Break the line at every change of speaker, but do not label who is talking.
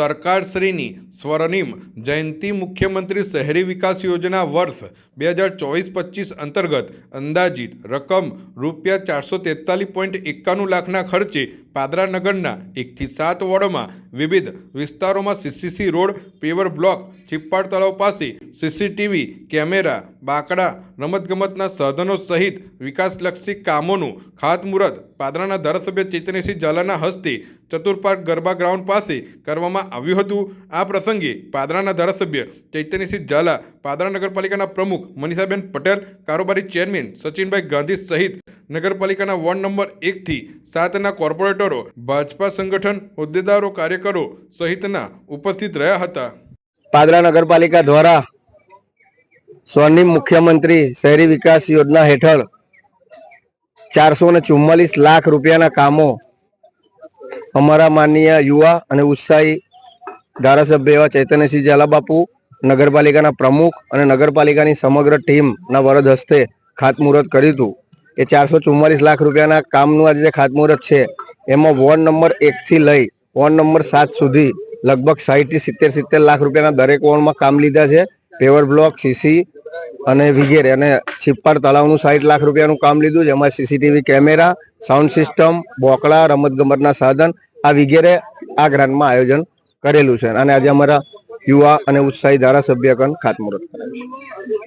સરકારશ્રીની સ્વર્ણિમ જયંતિ મુખ્યમંત્રી શહેરી વિકાસ યોજના વર્ષ બે હજાર ચોવીસ પચીસ અંતર્ગત અંદાજિત રકમ રૂપિયા ચારસો તેતાલીસ પોઈન્ટ એકાણું લાખના ખર્ચે પાદરા નગરના એકથી સાત વોર્ડમાં વિવિધ વિસ્તારોમાં CCC road, paver block, Chippad તળાવ પાસે સીસીટીવી કેમેરા, બાકડા, રમતગમતના સાધનો સહિત વિકાસલક્ષી કામોનું ખાતમુહૂર્ત પાદરાના ધારાસભ્ય ચેતનસિંહ ઝાલાના હસ્તે ચતુર્પાર્ક ગરબા ગ્રાઉન્ડ પાસે કરવામાં આવ્યું હતું. આ પ્રસંગે પાદરાના ધારાસભ્ય ચૈતન્યસિંહ ઝાલા, પાદરા નગરપાલિકાના પ્રમુખ મનીષાબેન પટેલ, કારોબારી ચેરમેન સચિનભાઈ ગાંધી સહિત નગરપાલિકાના વોર્ડ નંબર એકથી સાતના કોર્પોરેટરો, ભાજપા સંગઠન, હોદ્દેદારો, કાર્યકરો સહિતના ઉપસ્થિત રહ્યા હતા.
પાદરા નગરપાલિકા દ્વારા સ્વર્ણિમ મુખ્યમંત્રી શહેરી વિકાસ યોજના હેઠળ ચારસો ને ચુમ્માલીસ લાખ રૂપિયાના કામો અમારા માનનીય યુવા અને ઉત્સાહી ધારાસભ્ય એવા ચૈતન્યસિંહ ઝાલાબાપુ, નગરપાલિકાના પ્રમુખ અને નગરપાલિકાની સમગ્ર ટીમના વરદ હસ્તે ખાતમુહૂર્ત કર્યું હતું. એ ચારસો ચુમ્માલીસ લાખ રૂપિયાના કામનું આજે જે ખાતમુહૂર્ત છે, એમાં વોર્ડ નંબર એકથી લઈ વોર્ડ નંબર સાત સુધી લગભગ સાહીઠથી સિત્તેર સિત્તેર લાખ રૂપિયાના દરેક વોર્ડમાં કામ લીધા છે. પેવર બ્લોક, સીસી અને વિગેરે અને છિપ્પાડ તળાવનું સાઠ લાખ રૂપિયાનું કામ લીધું છે. જેમાં સીસીટીવી કેમેરા, સાઉન્ડ સિસ્ટમ, બોકડા રમતગમતના સાધન, આ વિગેરે આ ગ્રાન્ટમાં આયોજન કરેલું છે અને આજે અમારા યુવા અને ઉત્સાહી ધારાસભ્યગણ ખાતમુહૂર્ત કરાવ્યું છે.